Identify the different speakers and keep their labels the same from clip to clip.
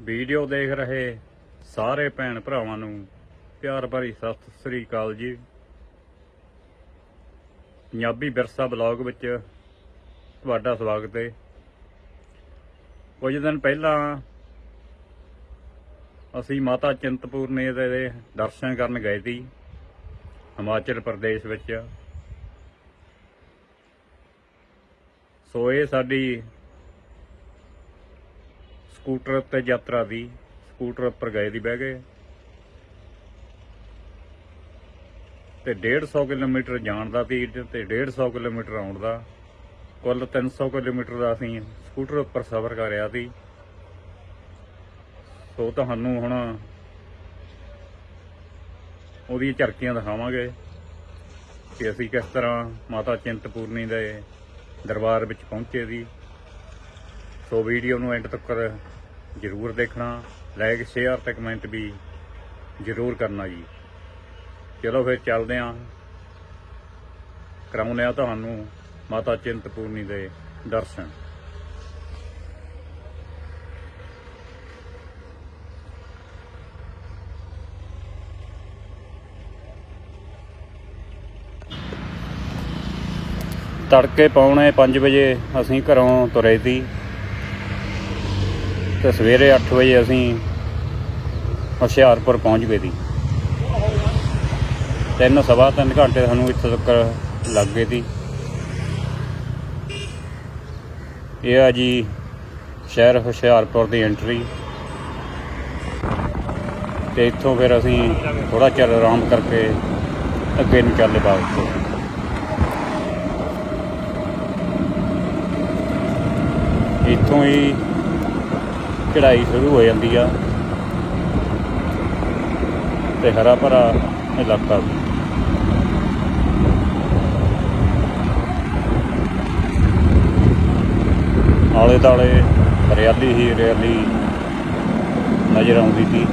Speaker 1: Video ਦੇਖ ਰਹੇ ਸਾਰੇ ਭੈਣ ਭਰਾਵਾਂ ਨੂੰ ਪਿਆਰ ਭਰੀ ਸਤਿ ਸ੍ਰੀ ਅਕਾਲ ਜੀ। ਪੰਜਾਬੀ ਵਿਰਸਾ ਬਲੌਗ ਵਿੱਚ ਤੁਹਾਡਾ ਸਵਾਗਤ ਹੈ। ਕੁਝ ਦਿਨ ਪਹਿਲਾਂ ਅਸੀਂ ਮਾਤਾ ਚਿੰਤਪੂਰਨੀ ਦੇ ਦਰਸ਼ਨ ਕਰਨ ਗਏ ਸੀ, ਹਿਮਾਚਲ ਪ੍ਰਦੇਸ਼ ਵਿੱਚ। ਸੋ ਇਹ ਸਾਡੀ ਸਕੂਟਰ ਉੱਤੇ ਯਾਤਰਾ ਦੀ, ਸਕੂਟਰ ਉੱਪਰ ਗਏ ਦੀ ਬਹਿ ਗਏ। ਤੇ 150 ਕਿਲੋਮੀਟਰ ਜਾਣ ਦਾ ਸੀ ਤੇ 150 ਕਿਲੋਮੀਟਰ ਆਉਣ ਦਾ, ਕੁੱਲ 300 ਕਿਲੋਮੀਟਰ ਦਾ ਅਸੀਂ ਸਕੂਟਰ ਉੱਪਰ ਸਫ਼ਰ ਕਰਿਆ ਸੀ। ਸੋ ਤੁਹਾਨੂੰ ਹੁਣ ਉਹਦੀਆਂ ਝਰਕੀਆਂ ਦਿਖਾਵਾਂਗੇ ਕਿ ਅਸੀਂ ਕਿਸ ਤਰ੍ਹਾਂ ਮਾਤਾ ਚਿੰਤਪੂਰਨੀ ਦੇ ਦਰਬਾਰ ਵਿੱਚ ਪਹੁੰਚੇ ਸੀ। ਸੋ ਵੀਡੀਓ ਨੂੰ ਐਂਡ ਤੱਕ ਜਰੂਰ ਦੇਖਣਾ ਲਾਈਕ ਸ਼ੇਅਰ ਤੇ ਕਮੈਂਟ ਵੀ ਜਰੂਰ ਕਰਨਾ ਜੀ। ਚਲੋ ਫਿਰ ਚੱਲਦੇ ਆਂ। ਕਰਾਉਂਦੇ ਆ ਤੁਹਾਨੂੰ ਮਾਤਾ ਚਿੰਤਪੂਰਨੀ ਦੇ ਦਰਸ਼ਨ। ਤੜਕੇ ਪੌਣੇ 5 ਵਜੇ ਅਸੀਂ ਘਰੋਂ ਤੁਰੇ ਸੀ। ਤੇ ਸਵੇਰੇ 8 ਵਜੇ ਅਸੀਂ ਹੁਸ਼ਿਆਰਪੁਰ ਪਹੁੰਚ ਗਏ ਸੀ। ਤਿੰਨ, ਸਵਾ ਤਿੰਨ ਘੰਟੇ ਸਾਨੂੰ ਇੱਥੇ ਤੱਕ ਲੱਗ ਗਏ ਸੀ। ਇਹ ਆ ਜੀ ਸ਼ਹਿਰ ਹੁਸ਼ਿਆਰਪੁਰ ਦੀ ਐਂਟਰੀ ਤੇ ਇੱਥੋਂ ਫਿਰ ਅਸੀਂ ਥੋੜਾ ਚਿਰ ਆਰਾਮ ਕਰਕੇ ਅੱਗੇ ਨੂੰ ਚੱਲੇ ਵਾਪਸ ਇੱਥੋਂ ਹੀ ਚੜਾਈ ਸ਼ੁਰੂ ਹੋ ਜਾਂਦੀ ਆ। ਤੇ ਹਰਾ ਭਰਾ ਇਲਾਕਾ। ਸੀ ਆਲੇ ਦਾਲੇ ਹਰਿਆਲੀ ਹੀ ਹਰਿਆਲੀ ਨਜ਼ਰ ਆਉਂਦੀ ਸੀ।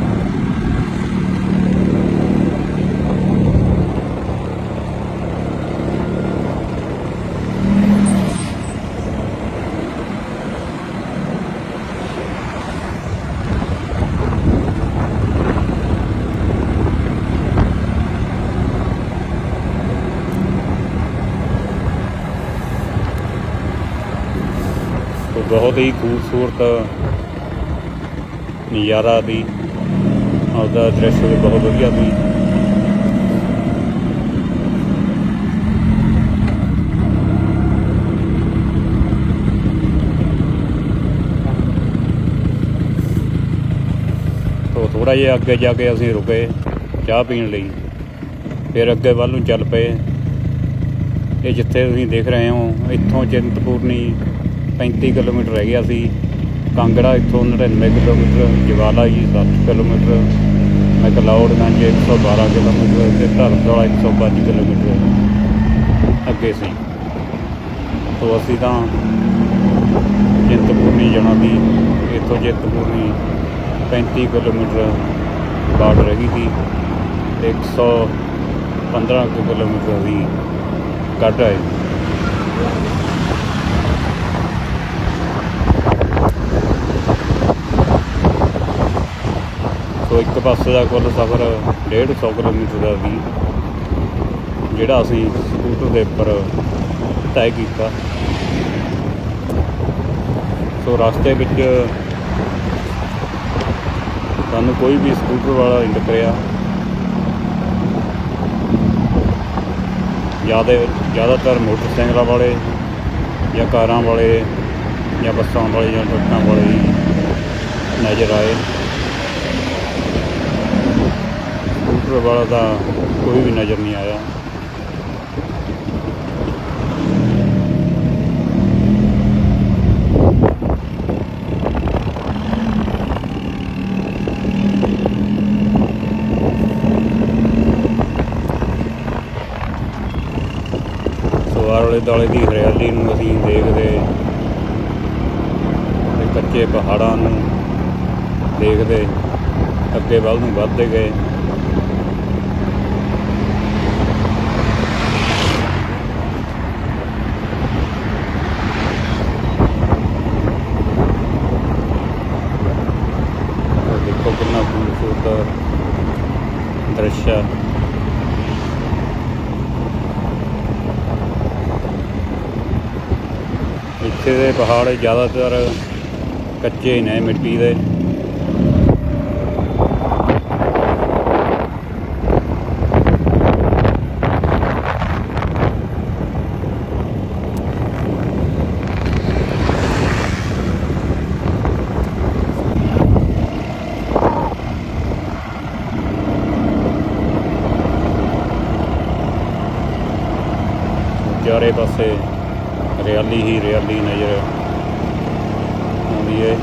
Speaker 1: ਬਹੁਤ ਹੀ ਖੂਬਸੂਰਤ ਨਜ਼ਾਰਾ ਦੀ ਉਹਦਾ ਦ੍ਰਿਸ਼ ਵੀ ਬਹੁਤ ਵਧੀਆ ਸੀ। ਤੋਂ ਥੋੜਾ ਜਿਹਾ ਅੱਗੇ ਜਾ ਕੇ ਅਸੀਂ ਰੁਕੇ ਚਾਹ ਪੀਣ ਲਈ। ਫਿਰ ਅੱਗੇ ਵੱਲ ਨੂੰ ਚੱਲ ਪਏ। ਇਹ ਜਿੱਥੇ ਤੁਸੀਂ ਦੇਖ ਰਹੇ ਹੋ, ਇੱਥੋਂ ਚਿੰਤਪੂਰਨੀ 35 ਕਿਲੋਮੀਟਰ ਰਹਿ ਗਿਆ ਸੀ। ਕਾਂਗੜਾ ਇੱਥੋਂ 99 kilometre, Jwala ji 60 kilometre ਮੈਕਲਾਉਡਗੰਜ 112 kilometre ਤੇ ਧਰਮਸ਼ਾਲਾ 105 ਕਿਲੋਮੀਟਰ ਅੱਗੇ ਸੀ। ਤੋਂ ਅਸੀਂ ਤਾਂ ਚਿੰਤਪੂਰਨੀ ਜਾਣਾ ਸੀ। ਇੱਥੋਂ ਚਿੰਤਪੂਰਨੀ 35 ਕਿਲੋਮੀਟਰ ਬਾੜ ਰਹੀ ਸੀ। ਤੇ 115 ਕੁ ਕਿਲੋਮੀਟਰ ਦੀ ਕੱਢ ਆਏ। ਇੱਕ ਪਾਸੇ ਦਾ ਕੁੱਲ ਸਫ਼ਰ 150 ਕਿਲੋਮੀਟਰ ਦਾ ਸੀ ਜਿਹੜਾ ਅਸੀਂ ਸਕੂਟਰ ਦੇ ਉੱਪਰ ਤੈਅ ਕੀਤਾ। ਸੋ ਰਸਤੇ ਵਿੱਚ ਸਾਨੂੰ ਕੋਈ ਵੀ ਸਕੂਟਰ ਵਾਲਾ ਨਹੀਂ ਟੱਕਰਿਆ ਜ਼ਿਆਦਾ ਜ਼ਿਆਦਾਤਰ ਮੋਟਰਸਾਈਕਲਾਂ ਵਾਲੇ ਜਾਂ ਕਾਰਾਂ ਵਾਲੇ ਜਾਂ ਬੱਸਾਂ ਵਾਲੇ ਜਾਂ ਟਰੱਕਾਂ ਵਾਲੇ ਨਜ਼ਰ ਆਏ। ਸਕੂਟਰ ਵਾਲਾ ਤਾਂ ਕੋਈ ਵੀ ਨਜ਼ਰ ਨਹੀਂ ਆਇਆ। ਸੋ ਆਲੇ ਦਾਲੇ ਦੀ ਹਰਿਆਲੀ ਨੂੰ ਅਸੀਂ ਦੇਖਦੇ ਤੇ ਕੱਚੇ ਪਹਾੜਾਂ ਨੂੰ ਦੇਖਦੇ, ਅੱਗੇ ਵੱਲ ਨੂੰ ਵੱਧਦੇ ਗਏ ਖੂਬਸੂਰਤ ਦ੍ਰਿਸ਼ ਆ ਇੱਥੇ ਦੇ ਪਹਾੜ ਜ਼ਿਆਦਾਤਰ ਕੱਚੇ ਨੇ ਮਿੱਟੀ ਦੇ। ਚਾਰੇ ਪਾਸੇ ਹਰਿਆਲੀ ਹੀ ਹਰਿਆਲੀ ਨਜ਼ਰ ਆਉਂਦੀ ਹੈ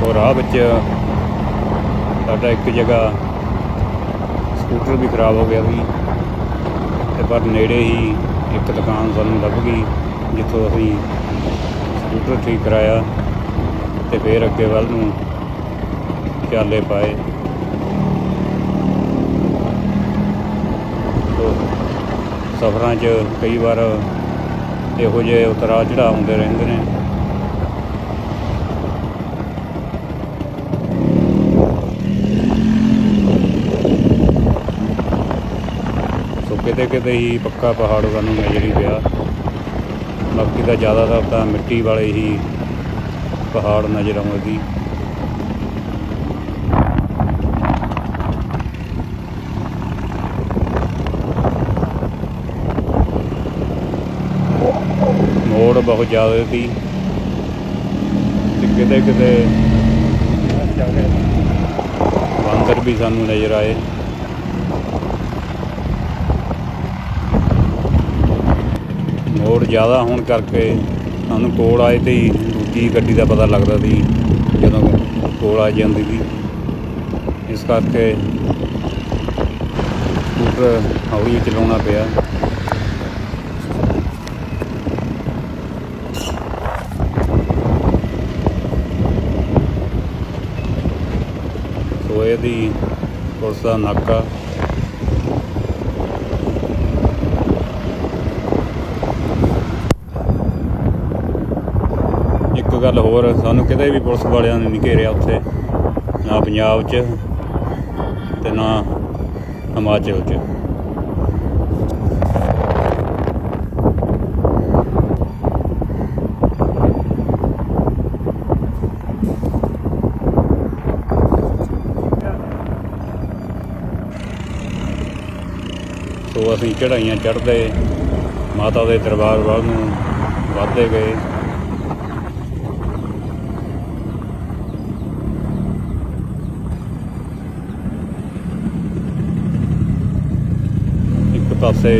Speaker 1: ਸੋ ਰਾਹ ਵਿੱਚ ਸਾਡਾ ਇੱਕ ਜਗ੍ਹਾ ਸਕੂਟਰ ਵੀ ਖਰਾਬ ਹੋ ਗਿਆ ਸੀ ਤੇ ਪਰ ਨੇੜੇ ਹੀ ਇੱਕ ਦੁਕਾਨ ਸਾਨੂੰ ਲੱਭ ਗਈ, ਜਿੱਥੋਂ ਅਸੀਂ ਸਕੂਟਰ ਠੀਕ ਕਰਾਇਆ ਤੇ ਫਿਰ ਅੱਗੇ ਵੱਲ ਨੂੰ ਚਾਲੇ ਪਾਏ। ਸਫ਼ਰਾਂ 'ਚ ਕਈ ਵਾਰ ਇਹੋ ਜਿਹੇ ਉਤਰਾਅ ਚੜਾਅ ਹੁੰਦੇ ਰਹਿੰਦੇ ਨੇ। ਕਿਤੇ ਕਿਤੇ ਹੀ ਪੱਕਾ ਪਹਾੜ ਸਾਨੂੰ ਨਜ਼ਰ ਹੀ ਪਿਆ। ਬਾਕੀ ਤਾਂ ਜ਼ਿਆਦਾਤਰ ਤਾਂ ਮਿੱਟੀ ਵਾਲੇ ਹੀ ਪਹਾੜ ਨਜ਼ਰ ਆਉਂਦੇ। ਸੀ ਮੋੜ ਬਹੁਤ ਜ਼ਿਆਦਾ ਸੀ। ਤੇ ਕਿਤੇ ਕਿਤੇ ਬਾਂਦਰ ਵੀ ਸਾਨੂੰ ਨਜ਼ਰ ਆਏ। ਮੋੜ ਜ਼ਿਆਦਾ ਹੋਣ ਕਰਕੇ ਸਾਨੂੰ ਕੋਲ ਆਏ ਤੇ ਹੀ ਦੂਜੀ ਗੱਡੀ ਦਾ ਪਤਾ ਲੱਗਦਾ ਸੀ, ਜਦੋਂ ਕੋਲ ਆ ਜਾਂਦੀ ਸੀ। ਇਸ ਕਰਕੇ ਸਕੂਟਰ ਹੌਲੀ ਚਲਾਉਣਾ ਪਿਆ। ਸੋ ਇਹਦੀ ਪੁਲਿਸ ਦਾ ਨਾਕਾ ਇੱਕ ਗੱਲ ਹੋਰ, ਸਾਨੂੰ ਕਿਤੇ ਵੀ ਪੁਲਿਸ ਵਾਲਿਆਂ ਨੇ ਨਹੀਂ ਘੇਰਿਆ ਉੱਥੇ, ਨਾ ਪੰਜਾਬ 'ਚ ਤੇ ਨਾ ਹਿਮਾਚਲ 'ਚ। ਸੋ ਅਸੀਂ ਚੜਾਈਆਂ ਚੜ੍ਹਦੇ, ਮਾਤਾ ਦੇ ਦਰਬਾਰ ਵੱਲ ਨੂੰ ਵੱਧਦੇ ਗਏ। ਪਾਸੇ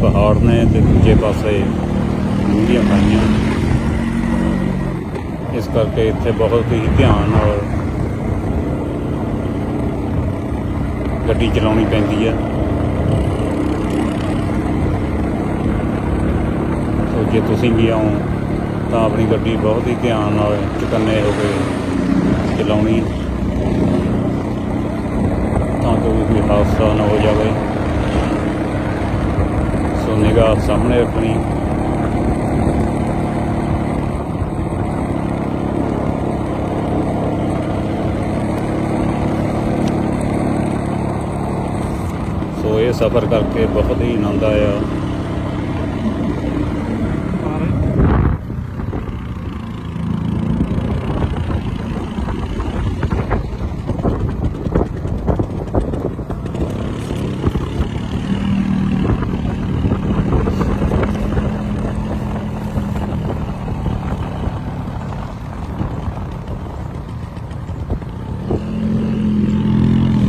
Speaker 1: ਪਹਾੜ ਨੇ ਤੇ ਦੂਜੇ ਪਾਸੇ ਡੂੰਘੀਆਂ ਖਾਈਆਂ ਇਸ ਕਰਕੇ ਇੱਥੇ ਬਹੁਤ ਹੀ ਧਿਆਨ ਨਾਲ ਗੱਡੀ ਚਲਾਉਣੀ ਪੈਂਦੀ ਹੈ ਸੋ ਜੇ ਤੁਸੀਂ ਵੀ ਆਓ ਤਾਂ ਆਪਣੀ ਗੱਡੀ ਬਹੁਤ ਹੀ ਧਿਆਨ ਨਾਲ ਚੁਕੰਨੇ ਹੋ ਕੇ ਚਲਾਉਣੀ ਤਾਂ ਕਿ ਕੋਈ ਹਾਦਸਾ ਨਾ ਹੋ ਜਾਵੇ। ਸੋ ਨਿਗਾਹ ਸਾਹਮਣੇ ਰੱਖਣੀ। ਸੋ ਇਹ ਸਫ਼ਰ ਕਰਕੇ ਬਹੁਤ ਹੀ ਆਨੰਦ ਆਇਆ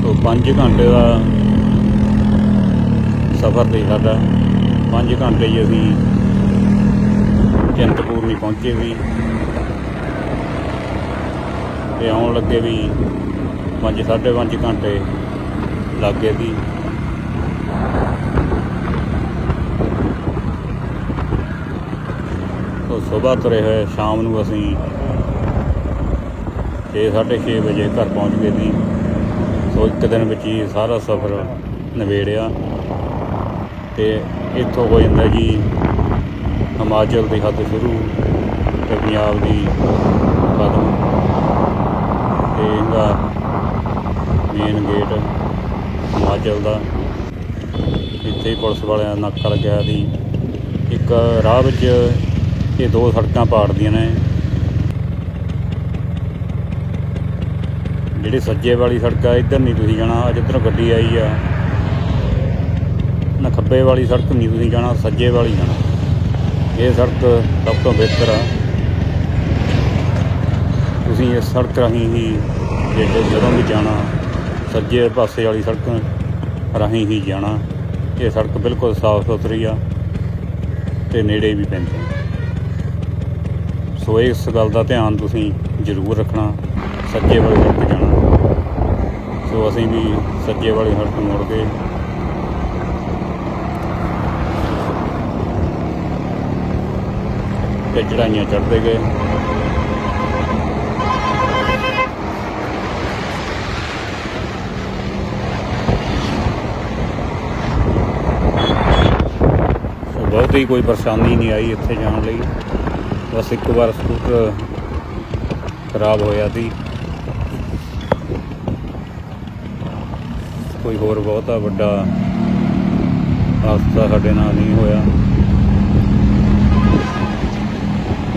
Speaker 1: ਸੋ 5 ਘੰਟੇ ਦਾ ਸਫ਼ਰ ਸੀ ਸਾਡਾ 5 ਘੰਟੇ ਹੀ ਅਸੀਂ ਚਿੰਤਪੂਰਨੀ ਪਹੁੰਚੇ ਵੀ। ਤੇ ਆਉਣ ਲੱਗੇ ਵੀ 5 5.5 ਘੰਟੇ ਲੱਗ ਗਏ ਸੀ। ਤੋਂ ਸਵੇਰ ਤੁਰੇ ਹੋਏ ਸ਼ਾਮ ਨੂੰ ਅਸੀਂ 6:30 ਵਜੇ ਘਰ ਪਹੁੰਚ ਗਏ ਸੀ। ਸੋ ਇੱਕ ਦਿਨ ਵਿੱਚ ਹੀ ਸਾਰਾ ਸਫ਼ਰ ਨਿਬੇੜਿਆ ਤੇ ਇੱਥੋਂ ਹੋ ਜਾਂਦਾ ਜੀ ਹਿਮਾਚਲ ਦੀ ਹੱਦ ਸ਼ੁਰੂ ਤੇ ਪੰਜਾਬ ਦੀ ਖਤਮ। ਤੇ ਇਹਦਾ ਮੇਨ ਗੇਟ ਹਿਮਾਚਲ ਦਾ। ਇੱਥੇ ਹੀ ਪੁਲਿਸ ਵਾਲਿਆਂ ਦਾ ਨਾਕਾ ਲੱਗਿਆ ਸੀ। ਇੱਕ ਰਾਹ ਵਿੱਚ ਇਹ ਦੋ ਸੜਕਾਂ ਪਾੜਦੀਆਂ ਨੇ। ਜਿਹੜੀ ਸੱਜੇ ਵਾਲੀ ਸੜਕ ਆ, ਇੱਧਰ ਨਹੀਂ ਤੁਸੀਂ ਜਾਣਾ, ਅੱਜ ਇੱਧਰੋਂ ਗੱਡੀ ਆਈ ਆ। ਨਾ ਖੱਬੇ ਵਾਲੀ ਸੜਕ ਨਹੀਂ ਤੁਸੀਂ ਜਾਣਾ, ਸੱਜੇ ਵਾਲੀ ਜਾਣਾ। ਇਹ ਸੜਕ ਸਭ ਤੋਂ ਬਿਹਤਰ ਆ। ਤੁਸੀਂ ਇਸ ਸੜਕ ਰਾਹੀਂ ਹੀ ਜਿਹੜੇ ਜਦੋਂ ਵੀ ਜਾਣਾ, ਸੱਜੇ ਪਾਸੇ ਵਾਲੀ ਸੜਕ ਰਾਹੀਂ ਹੀ ਜਾਣਾ। ਇਹ ਸੜਕ ਬਿਲਕੁਲ ਸਾਫ਼ ਸੁਥਰੀ ਆ ਤੇ ਨੇੜੇ ਵੀ ਪੈਂਦੀ ਸੋ ਇਸ ਗੱਲ ਦਾ ਧਿਆਨ ਤੁਸੀਂ ਜ਼ਰੂਰ ਰੱਖਣਾ, ਸੱਜੇ ਵਾਲੀ ਸੜਕ ਜਾਣਾ। ਸੋ ਅਸੀਂ ਵੀ ਸੱਜੇ ਵਾਲੀ ਸੜਕ ਮੁੜ ਕੇ। ਤੇ ਚੜਾਈਆਂ ਚੜ੍ਹਦੇ ਗਏ। ਸੋ ਬਹੁਤ ਹੀ ਕੋਈ ਪਰੇਸ਼ਾਨੀ ਨਹੀਂ ਆਈ ਇੱਥੇ ਜਾਣ ਲਈ। ਬਸ ਇੱਕ ਵਾਰ ਸਕੂਟਰ ਖਰਾਬ ਹੋਇਆ ਸੀ। ਕੋਈ ਹੋਰ ਬਹੁਤਾ ਵੱਡਾ ਹਾਦਸਾ ਸਾਡੇ ਨਾਲ ਨਹੀਂ ਹੋਇਆ।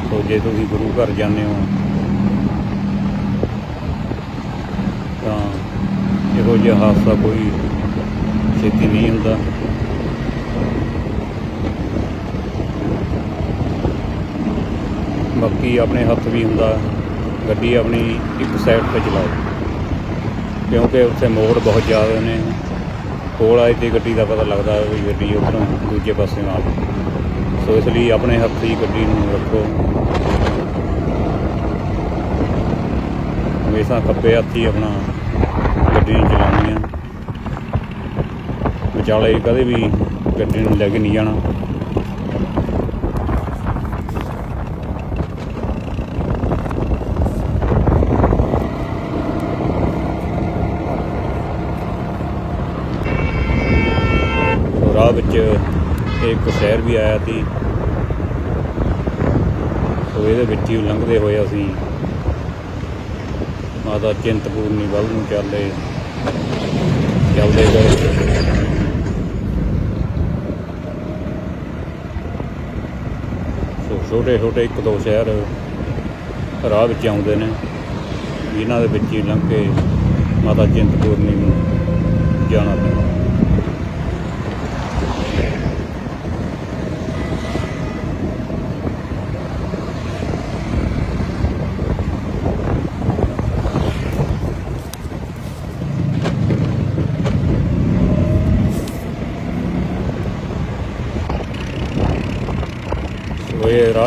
Speaker 1: ਸੋ ਜੇ ਤੁਸੀਂ ਗੁਰੂ ਘਰ ਜਾਂਦੇ ਹੋ, ਤਾਂ ਇਹੋ ਜਿਹਾ ਹਾਦਸਾ ਕੋਈ ਛੇਤੀ ਨਹੀਂ ਹੁੰਦਾ। ਬਾਕੀ ਆਪਣੇ ਹੱਥ ਵੀ ਹੁੰਦਾ, ਗੱਡੀ ਆਪਣੀ ਇੱਕ ਸਾਈਡ ਤੇ ਚਲਾਓ। ਕਿਉਂਕਿ ਉੱਥੇ ਮੋੜ ਬਹੁਤ ਜ਼ਿਆਦਾ ਨੇ। ਕੋਲ ਆਏ ਤੇ ਗੱਡੀ ਦਾ ਪਤਾ ਲੱਗਦਾ ਵੀ ਗੱਡੀ ਉੱਧਰੋਂ ਦੂਜੇ ਪਾਸੇ ਨਾਲ ਸੋ ਇਸ ਲਈ ਆਪਣੇ ਹੱਥ ਹੀ ਗੱਡੀ ਨੂੰ ਰੱਖੋ। ਹਮੇਸ਼ਾ ਖੱਬੇ ਹੱਥ ਹੀ ਆਪਣਾ ਗੱਡੀ ਨੂੰ ਚਲਾਉਣੀ ਆ। ਵਿਚਾਲੇ ਕਦੇ ਵੀ ਗੱਡੀ ਨੂੰ ਲੈ ਕੇ ਨਹੀਂ ਜਾਣਾ ਸੋ ਰਾਹ ਵਿੱਚ ਇੱਕ ਸ਼ਹਿਰ ਵੀ ਆਇਆ ਸੀ। ਸੋ ਇਹਦੇ ਵਿੱਚ ਹੀ ਲੰਘਦੇ ਹੋਏ ਅਸੀਂ ਮਾਤਾ ਚਿੰਤਪੂਰਨੀ ਵੱਲ ਨੂੰ ਚੱਲੇ। ਚੱਲਦੇ ਗਏ। ਸੋ ਛੋਟੇ ਛੋਟੇ ਇੱਕ ਦੋ ਸ਼ਹਿਰ ਰਾਹ ਵਿੱਚ ਆਉਂਦੇ ਨੇ ਇਹਨਾਂ ਦੇ ਵਿੱਚ ਹੀ ਲੰਘ ਕੇ ਮਾਤਾ ਚਿੰਤਪੂਰਨੀ ਨੂੰ ਜਾਣਾ ਪੈਂਦਾ।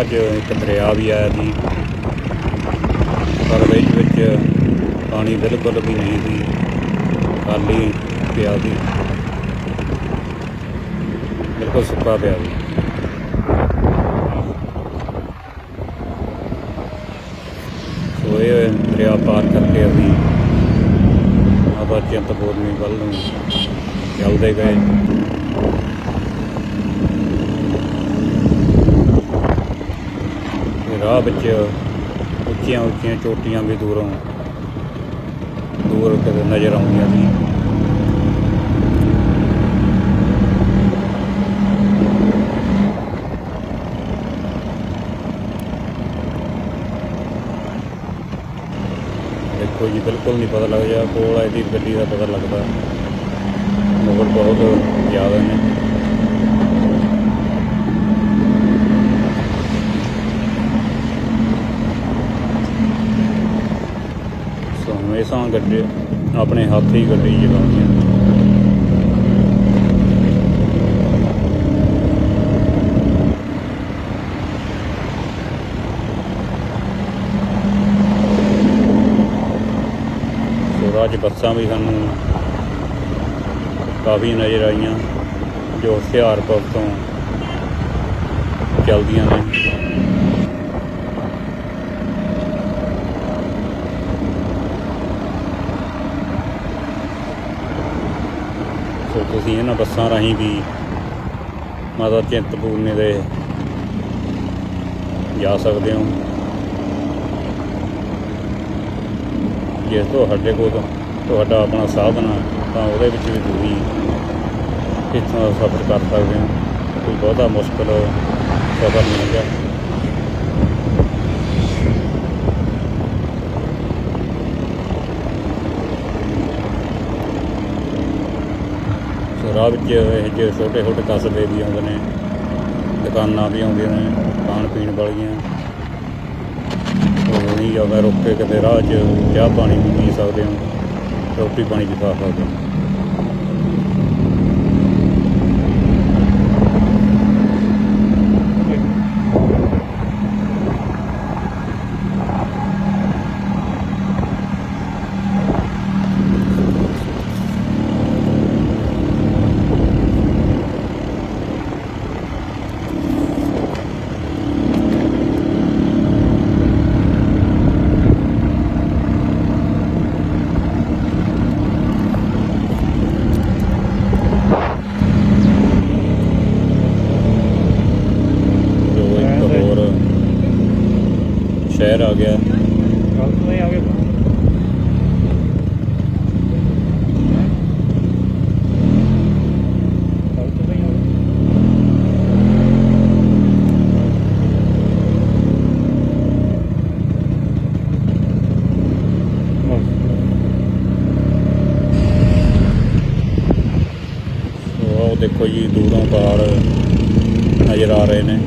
Speaker 1: ਸੋ ਇੱਕ ਦਰਿਆ ਵੀ ਆਇਆ ਸੀ। ਪਰ ਵਿੱਚ ਵਿੱਚ ਪਾਣੀ ਬਿਲਕੁਲ ਵੀ ਨਹੀਂ ਸੀ। ਖਾਲੀ ਪਿਆ ਸੀ। ਬਿਲਕੁਲ ਸੁੱਕਾ ਪਿਆ ਸੀ। ਸੋ ਇਹ ਦਰਿਆ ਪਾਰ ਕਰਕੇ ਅਸੀਂ ਮਾਤਾ ਚਿੰਤਪੂਰਨੀ ਵੱਲ ਨੂੰ ਚੱਲਦੇ ਗਏ। ਰਾਹ ਵਿੱਚ ਉੱਚੀਆਂ ਉੱਚੀਆਂ ਚੋਟੀਆਂ ਵੀ ਦੂਰੋਂ ਦੂਰ ਕਿਤੇ ਨਜ਼ਰ ਆਉਂਦੀਆਂ ਸੀ। ਦੇਖੋ ਜੀ, ਬਿਲਕੁਲ ਨਹੀਂ ਪਤਾ ਲੱਗ ਜਾ ਕੋਲ ਆਈ ਦੀ ਗੱਡੀ ਦਾ ਪਤਾ ਲੱਗਦਾ। ਮਗਰ ਬਹੁਤ ਜ਼ਿਆਦਾ ਨੇ। ਇਸਾਂ ਗੱਡੇ ਆਪਣੇ ਹੱਥ ਹੀ ਗੱਡੀ ਚਲਾਉਂਦੇ ਆ ਅੱਜ ਬੱਸਾਂ ਵੀ ਸਾਨੂੰ ਕਾਫੀ ਨਜ਼ਰ ਆਈਆਂ, ਜੋ ਹੁਸ਼ਿਆਰਪੁਰ ਤੋਂ ਚੱਲਦੀਆਂ ਨੇ। ਤੁਸੀਂ ਇਹਨਾਂ ਬੱਸਾਂ ਰਾਹੀਂ ਵੀ ਮਾਤਾ ਚਿੰਤਪੂਰਨੀ ਦੇ ਜਾ ਸਕਦੇ ਹੋ। ਜੇ ਤੁਹਾਡੇ ਕੋਲ ਤੁਹਾਡਾ ਆਪਣਾ ਸਾਧਨ ਆ, ਤਾਂ ਉਹਦੇ ਵਿੱਚ ਵੀ ਤੁਸੀਂ ਇੱਥੋਂ ਦਾ ਸਫ਼ਰ ਕਰ ਸਕਦੇ ਹੋ। ਕੋਈ ਬਹੁਤਾ ਮੁਸ਼ਕਲ ਸਫ਼ਰ ਨਹੀਂ ਹੈਗਾ। ਰਾਹ ਵਿੱਚ ਇਹ ਜਿਹੇ ਛੋਟੇ ਛੋਟੇ ਕਸਬੇ ਵੀ ਆਉਂਦੇ ਨੇ, ਦੁਕਾਨਾਂ ਵੀ ਆਉਂਦੀਆਂ ਨੇ, ਖਾਣ ਪੀਣ ਵਾਲੀਆਂ। ਉਹ ਨਹੀਂ ਜ਼ਿਆਦਾ ਰੁਕ ਕੇ ਕਿਤੇ ਰਾਹ 'ਚ ਚਾਹ ਪਾਣੀ ਵੀ ਪੀ ਸਕਦੇ ਹੋ, ਰੋਟੀ ਪਾਣੀ ਵੀ ਖਾ ਸਕਦੇ ਹੋ ਜੋ ਇੱਕ ਹੋਰ ਸ਼ਹਿਰ ਆ ਗਿਆ
Speaker 2: ਗਲਤ ਨਹੀਂ ਆ ਗਿਆ ਗਲਤ ਨਹੀਂ ਆ
Speaker 1: ਸੋ ਉਹ ਦੇਖੋ ਜੀ ਦੂਰੋਂ ਪਹਾੜ ਨਜ਼ਰ ਆ ਰਹੇ ਨੇ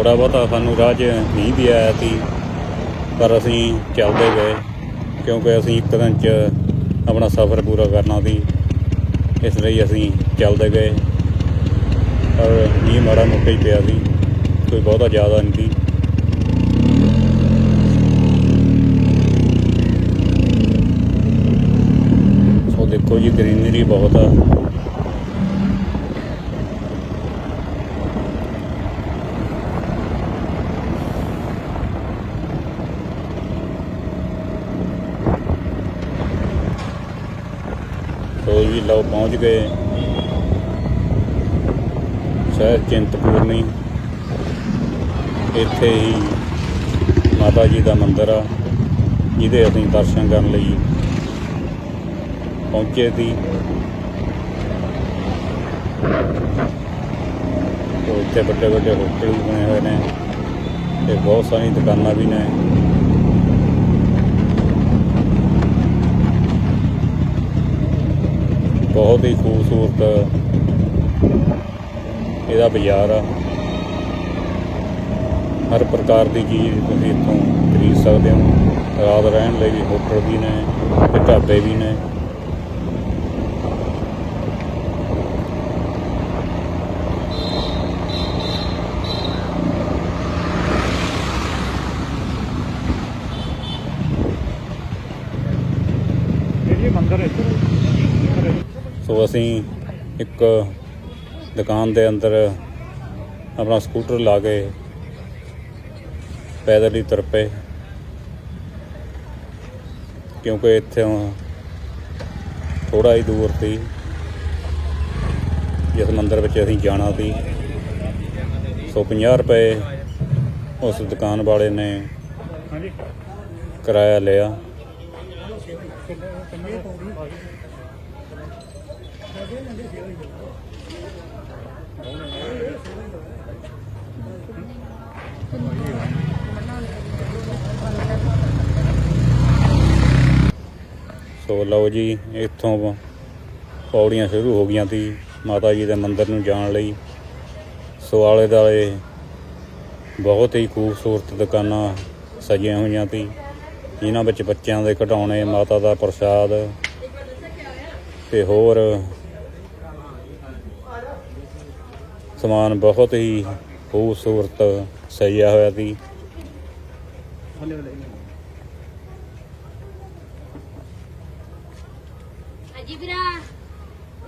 Speaker 1: ਥੋੜਾ ਬਹੁਤਾ ਸਾਨੂੰ ਰਾਹ 'ਚ ਨਹੀਂ ਵੀ ਆਇਆ ਸੀ, ਪਰ ਅਸੀਂ ਚੱਲਦੇ ਗਏ, ਕਿਉਂਕਿ ਅਸੀਂ ਇੱਕ ਦਿਨ 'ਚ ਆਪਣਾ ਸਫ਼ਰ ਪੂਰਾ ਕਰਨਾ ਸੀ, ਇਸ ਲਈ ਅਸੀਂ ਚੱਲਦੇ ਗਏ। ਪਰ ਮੀਂਹ ਮਾੜਾ ਮੋਟਾ ਹੀ ਪਿਆ ਸੀ, ਕੋਈ ਬਹੁਤਾ ਜ਼ਿਆਦਾ ਨਹੀਂ ਸੀ। ਦੇਖੋ ਜੀ ਗ੍ਰੀਨਰੀ ਬਹੁਤ ਆ ਸੋ ਜੀ ਲਓ ਪਹੁੰਚ ਗਏ। ਸ਼ਹਿਰ ਚਿੰਤਪੂਰਨੀ ਇੱਥੇ ਹੀ ਮਾਤਾ ਜੀ ਦਾ ਮੰਦਿਰ ਆ, ਜਿਹਦੇ ਅਸੀਂ ਦਰਸ਼ਨ ਕਰਨ ਲਈ ਪਹੁੰਚੇ ਸੀ। ਤੇ ਇੱਥੇ ਵੱਡੇ ਵੱਡੇ ਹੋਟਲ ਵੀ ਬਣੇ ਹੋਏ ਨੇ, ਤੇ ਬਹੁਤ ਸਾਰੀਆਂ ਦੁਕਾਨਾਂ ਵੀ ਨੇ। ਬਹੁਤ ਹੀ ਖੂਬਸੂਰਤ ਇਹਦਾ ਬਾਜ਼ਾਰ ਆ। ਹਰ ਪ੍ਰਕਾਰ ਦੀ ਚੀਜ਼ ਤੁਸੀਂ ਇੱਥੋਂ ਖਰੀਦ ਸਕਦੇ ਹੋ। ਰਾਤ ਰਹਿਣ ਲਈ ਵੀ ਹੋਟਲ ਵੀ ਨੇ ਤੇ ਢਾਬੇ ਵੀ ਨੇ।
Speaker 2: ਇਹ ਮੰਦਰ ਇੱਧਰ
Speaker 1: ਸੋ ਅਸੀਂ ਇੱਕ ਦੁਕਾਨ ਦੇ ਅੰਦਰ ਆਪਣਾ ਸਕੂਟਰ ਲਾ ਕੇ ਪੈਦਲ ਹੀ ਤੁਰ ਪਏ। ਕਿਉਂਕਿ ਇੱਥੇ ਥੋੜਾ ਹੀ ਦੂਰ ਸੀ। ਜਿਸ ਮੰਦਿਰ ਵਿੱਚ ਅਸੀਂ ਜਾਣਾ ਸੀ। ਸੋ 50 ਰੁਪਏ ਉਸ ਦੁਕਾਨ ਵਾਲੇ ਨੇ ਕਿਰਾਇਆ ਲਿਆ। ਸੋ ਲਓ ਜੀ, ਇੱਥੋਂ ਪੌੜੀਆਂ ਸ਼ੁਰੂ ਹੋ ਗਈਆਂ ਸੀ, ਮਾਤਾ ਜੀ ਦੇ ਮੰਦਿਰ ਨੂੰ ਜਾਣ ਲਈ। ਸੋ ਆਲੇ ਦੁਆਲੇ ਬਹੁਤ ਹੀ ਖੂਬਸੂਰਤ ਦੁਕਾਨਾਂ ਸਜੀਆਂ ਹੋਈਆਂ ਸੀ। ਜਿਨ੍ਹਾਂ ਵਿੱਚ ਬੱਚਿਆਂ ਦੇ ਖਿਡੌਣੇ, ਮਾਤਾ ਦਾ ਪ੍ਰਸ਼ਾਦ ਤੇ ਹੋਰ ਸਮਾਨ ਬਹੁਤ ਹੀ ਖੂਬਸੂਰਤ ਸਜਿਆ ਹੋਇਆ ਸੀ।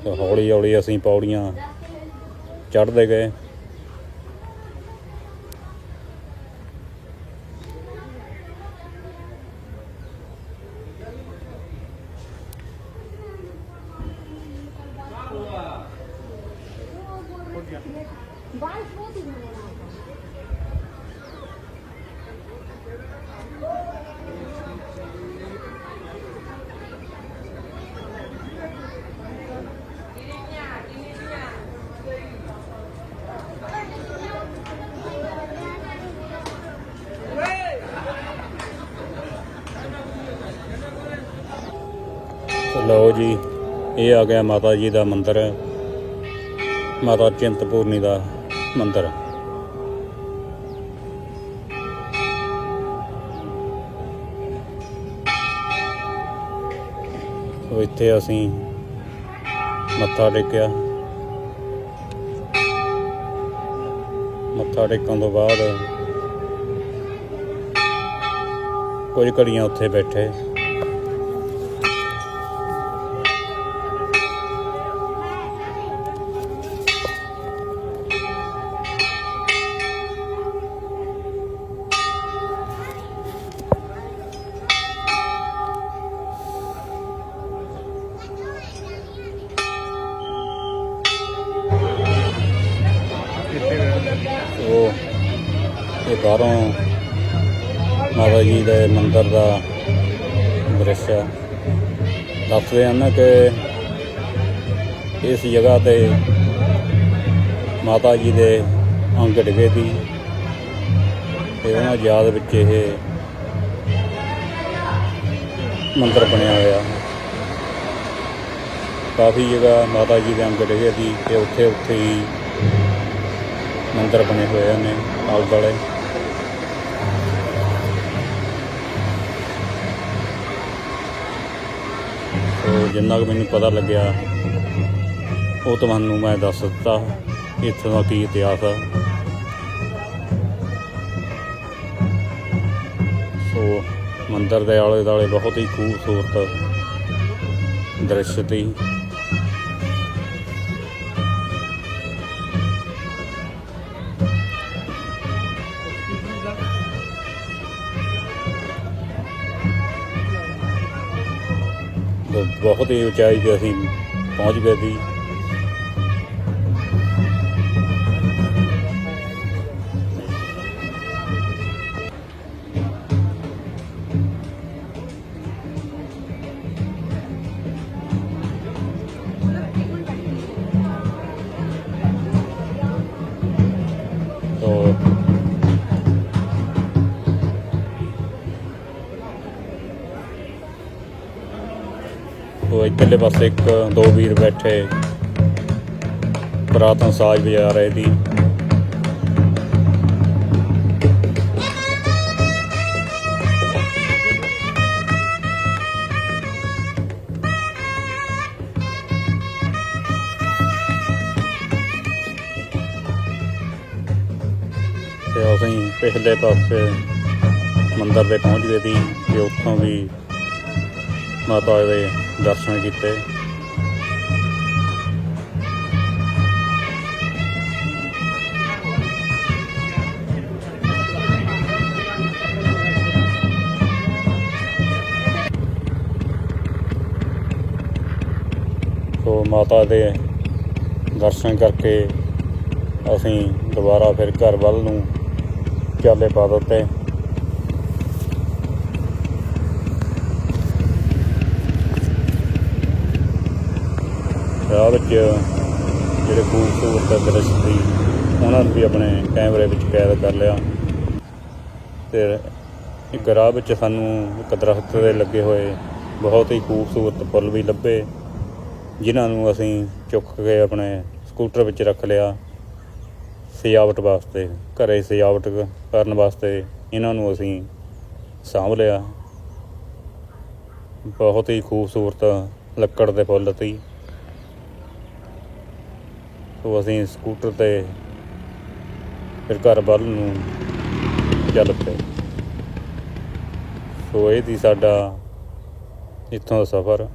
Speaker 1: ਹੌਲੀ ਹੌਲੀ ਅਸੀਂ ਪੌੜੀਆਂ ਚੜ੍ਹਦੇ ਗਏ।
Speaker 3: ਬਾਲ ਬਹੁਤ ਹੀ
Speaker 1: ਲਓ ਜੀ ਇਹ ਆ ਗਿਆ ਮਾਤਾ ਜੀ ਦਾ ਮੰਦਿਰ। ਮਾਤਾ ਚਿੰਤਪੂਰਨੀ ਦਾ ਮੰਦਿਰ। ਸੋ ਇੱਥੇ ਅਸੀਂ ਮੱਥਾ ਟੇਕਿਆ। ਮੱਥਾ ਟੇਕਣ ਤੋਂ ਬਾਅਦ ਕੁਝ ਘੜੀਆਂ ਉੱਥੇ ਬੈਠੇ। ਦੱਸਦੇ ਹਨ ਕਿ ਇਸ ਜਗ੍ਹਾ ਤੇ ਮਾਤਾ ਜੀ ਦੇ ਅੰਗ ਡਿੱਗੇ ਸੀ ਤੇ ਉਹਨਾਂ ਯਾਦ ਵਿੱਚ ਇਹ ਮੰਦਰ ਬਣਿਆ ਹੋਇਆ। ਕਾਫੀ ਜਗ੍ਹਾ ਮਾਤਾ ਜੀ ਦੇ ਅੰਗ ਡਿੱਗੇ ਸੀ ਤੇ ਉੱਥੇ ਉੱਥੇ ਹੀ ਮੰਦਰ ਬਣੇ ਹੋਏ ਨੇ ਆਲੇ ਦੁਆਲੇ ਸੋ ਜਿੰਨਾ ਕੁ ਮੈਨੂੰ ਪਤਾ ਲੱਗਿਆ, ਉਹ ਤੁਹਾਨੂੰ ਮੈਂ ਦੱਸ ਦਿੱਤਾ। ਇੱਥੋਂ ਦਾ ਕੀ ਇਤਿਹਾਸ ਆ? ਸੋ, ਮੰਦਰ ਦੇ ਆਲੇ ਦੁਆਲੇ ਬਹੁਤ ਹੀ ਖੂਬਸੂਰਤ ਦ੍ਰਿਸ਼ ਸੀ। ਬਹੁਤ ਹੀ ਉਚਾਈ ਤੇ ਅਸੀਂ ਪਹੁੰਚ ਗਏ ਸੀ। ਉਹ ਪਾਸੇ ਇੱਕ, ਦੋ ਵੀਰ ਬੈਠੇ। ਪੁਰਾਤਨ ਸਾਜ਼ ਵਜਾ ਰਹੇ ਸੀ। ਤੇ ਅਸੀਂ ਪਿਛਲੇ ਪਾਸੇ ਮੰਦਰ ਦੇ ਪਹੁੰਚ ਗਏ ਸੀ, ਤੇ ਉੱਥੋਂ ਵੀ ਮਾਤਾ ਦੇ ਦਰਸ਼ਨ ਕੀਤੇ। ਸੋ ਮਾਤਾ ਦੇ ਦਰਸ਼ਨ ਕਰਕੇ ਅਸੀਂ ਦੁਬਾਰਾ ਫਿਰ ਘਰ ਵੱਲ ਨੂੰ ਚਾਲੇ ਪਾ ਦਿੱਤੇ। ਰਾਹ ਵਿੱਚ ਜਿਹੜੇ ਖੂਬਸੂਰਤ ਦ੍ਰਿਸ਼ ਸੀ, ਉਹਨਾਂ ਨੂੰ ਵੀ ਆਪਣੇ ਕੈਮਰੇ ਵਿੱਚ ਕੈਦ ਕਰ ਲਿਆ। ਤੇ ਇੱਕ ਰਾਹ ਵਿੱਚ ਸਾਨੂੰ ਇੱਕ ਦਰਖਤ ਦੇ ਲੱਗੇ ਹੋਏ ਬਹੁਤ ਹੀ ਖੂਬਸੂਰਤ ਫੁੱਲ ਵੀ ਲੱਭੇ, ਜਿਨ੍ਹਾਂ ਨੂੰ ਅਸੀਂ ਚੁੱਕ ਕੇ ਆਪਣੇ ਸਕੂਟਰ ਵਿੱਚ ਰੱਖ ਲਿਆ। ਸਜਾਵਟ ਵਾਸਤੇ, ਘਰੇ ਸਜਾਵਟ ਕਰਨ ਵਾਸਤੇ ਇਹਨਾਂ ਨੂੰ ਅਸੀਂ ਸਾਂਭ ਲਿਆ। ਬਹੁਤ ਹੀ ਖੂਬਸੂਰਤ ਲੱਕੜ ਦੇ ਫੁੱਲ ਸੀ। ਸੋ ਅਸੀਂ ਸਕੂਟਰ ਤੇ ਫਿਰ ਘਰ ਵੱਲ ਨੂੰ ਚੱਲ ਪਏ। ਸੋ ਇਹ ਸੀ ਸਾਡਾ ਇੱਥੋਂ ਦਾ ਸਫ਼ਰ।